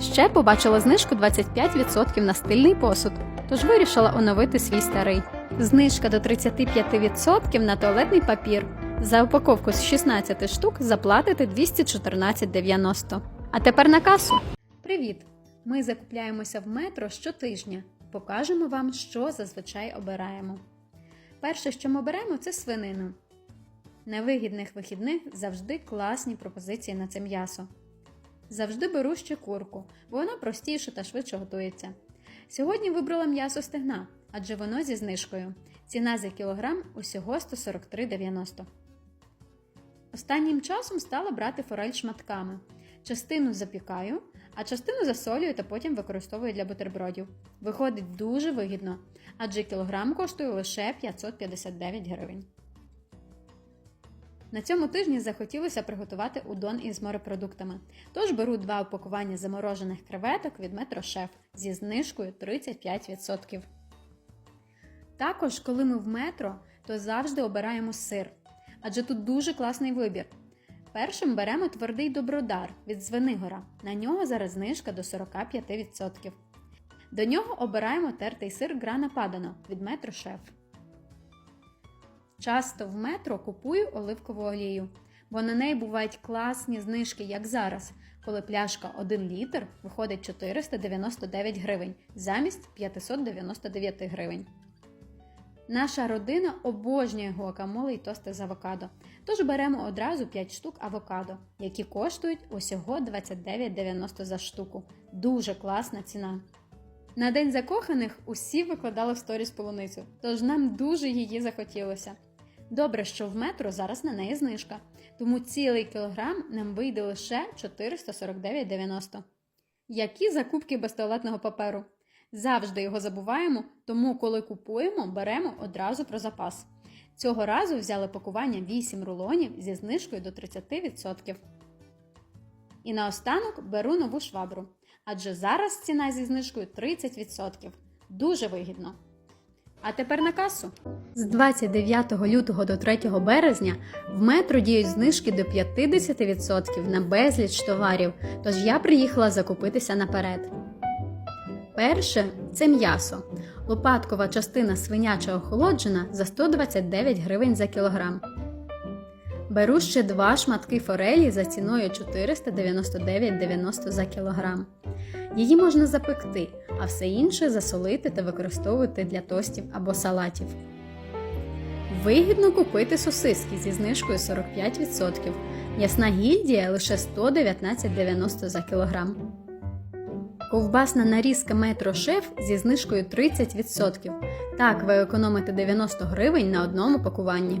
Ще побачила знижку 25% на стильний посуд, тож вирішила оновити свій старий. Знижка до 35% на туалетний папір. За упаковку з 16 штук заплатите 214,90. А тепер на касу. Привіт! Ми закупляємося в метро щотижня. Покажемо вам, що зазвичай обираємо. Перше, що ми беремо, це свинину. На вигідних вихідних завжди класні пропозиції на це м'ясо. Завжди беру ще курку, бо вона простіша та швидше готується. Сьогодні вибрала м'ясо стегна, адже воно зі знижкою. Ціна за кілограм усього 143,90. Останнім часом стала брати форель шматками. Частину запікаю, а частину засолюю та потім використовую для бутербродів. Виходить дуже вигідно, адже кілограм коштує лише 559 гривень. На цьому тижні захотілося приготувати удон із морепродуктами. Тож беру два упакування заморожених креветок від Метрошеф зі знижкою 35%. Також, коли ми в метро, то завжди обираємо сир, адже тут дуже класний вибір. Першим беремо твердий добродар від Звенигора. На нього зараз знижка до 45%. До нього обираємо тертий сир Грана Падано від Метрошеф. Часто в метро купую оливкову олію, бо на неї бувають класні знижки, як зараз, коли пляшка 1 літр виходить 499 гривень замість 599 гривень. Наша родина обожнює гуакамоле і тости з авокадо, тож беремо одразу 5 штук авокадо, які коштують усього 29,90 за штуку. Дуже класна ціна. На день закоханих усі викладали в сторіс полуницю, тож нам дуже її захотілося. Добре, що в метро зараз на неї знижка, тому цілий кілограм нам вийде лише 449,90. Які закупки без туалетного паперу? Завжди його забуваємо, тому коли купуємо, беремо одразу про запас. Цього разу взяли пакування 8 рулонів зі знижкою до 30%. І наостанок беру нову швабру, адже зараз ціна зі знижкою 30%. Дуже вигідно. А тепер на касу. З 29 лютого до 3 березня в метро діють знижки до 50% на безліч товарів, тож я приїхала закупитися наперед. Перше це м'ясо. Лопаткова частина свиняча охолоджена за 129 гривень за кілограм. Беру ще два шматки форелі за ціною 499,90 за кілограм. Її можна запекти, а все інше засолити та використовувати для тостів або салатів. Вигідно купити сосиски зі знижкою 45%. Ясна гільдія лише 119,90 за кілограм. Ковбасна нарізка Метро Шеф зі знижкою 30%. Так ви економите 90 гривень на одному пакуванні.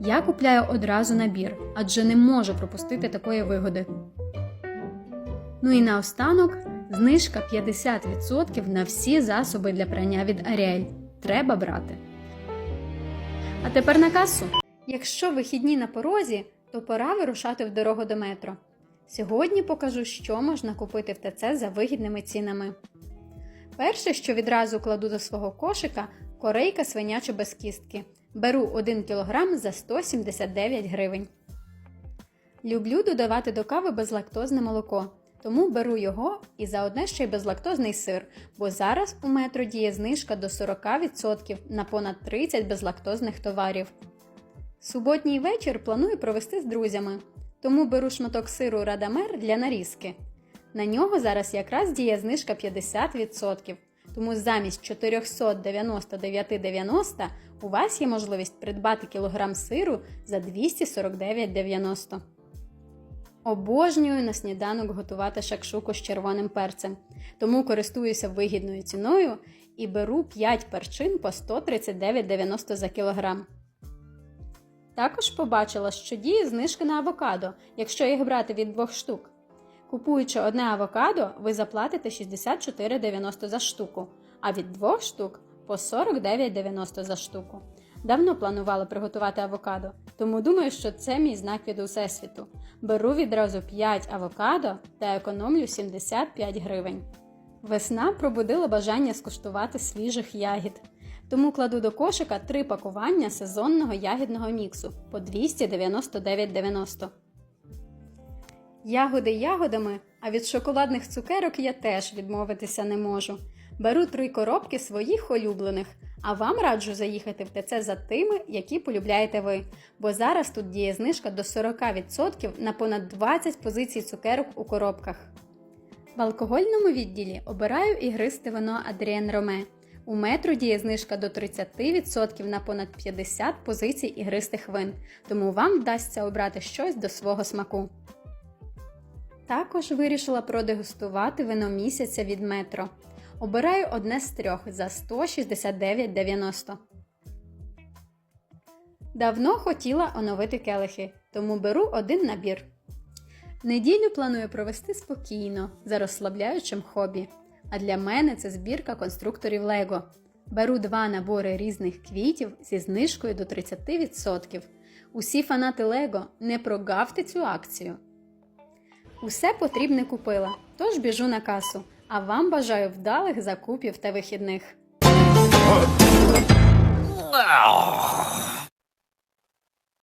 Я купляю одразу набір, адже не можу пропустити такої вигоди. Ну і наостанок знижка 50% на всі засоби для прання від Ariel. Треба брати. А тепер на касу. Якщо вихідні на порозі, то пора вирушати в дорогу до метро. Сьогодні покажу, що можна купити в ТЦ за вигідними цінами. Перше, що відразу кладу до свого кошика, корейка свиняча без кістки. Беру 1 кг за 179 гривень. Люблю додавати до кави безлактозне молоко, тому беру його і заодне ще й безлактозний сир, бо зараз у метро діє знижка до 40% на понад 30 безлактозних товарів. Суботній вечір планую провести з друзями, тому беру шматок сиру Радамер для нарізки. На нього зараз якраз діє знижка 50%, тому замість 499,90 у вас є можливість придбати кілограм сиру за 249,90. Обожнюю на сніданок готувати шакшуку з червоним перцем, тому користуюся вигідною ціною і беру 5 перчин по 139,90 за кілограм. Також побачила, що діє знижка на авокадо, якщо їх брати від двох штук. Купуючи одне авокадо, ви заплатите 64,90 за штуку, а від двох штук по 49,90 за штуку. Давно планувала приготувати авокадо, тому думаю, що це мій знак від Усесвіту. Беру відразу 5 авокадо та економлю 75 гривень. Весна пробудила бажання скуштувати свіжих ягід. Тому кладу до кошика 3 пакування сезонного ягідного міксу по 299,90. Ягоди ягодами, а від шоколадних цукерок я теж відмовитися не можу. Беру три коробки своїх улюблених, а вам раджу заїхати в ТЦ за тими, які полюбляєте ви, бо зараз тут діє знижка до 40% на понад 20 позицій цукерок у коробках. В алкогольному відділі обираю ігристе вино Адріен Роме. У метро діє знижка до 30% на понад 50 позицій ігристих вин, тому вам вдасться обрати щось до свого смаку. Також вирішила продегустувати вино місяця від метро. Обираю одне з трьох за 169,90. Давно хотіла оновити келихи, тому беру один набір. Неділю планую провести спокійно, за розслабляючим хобі. А для мене це збірка конструкторів Лего. Беру два набори різних квітів зі знижкою до 30%. Усі фанати Лего не прогавте цю акцію. Усе потрібне купила, тож біжу на касу. А вам бажаю вдалих закупів та вихідних.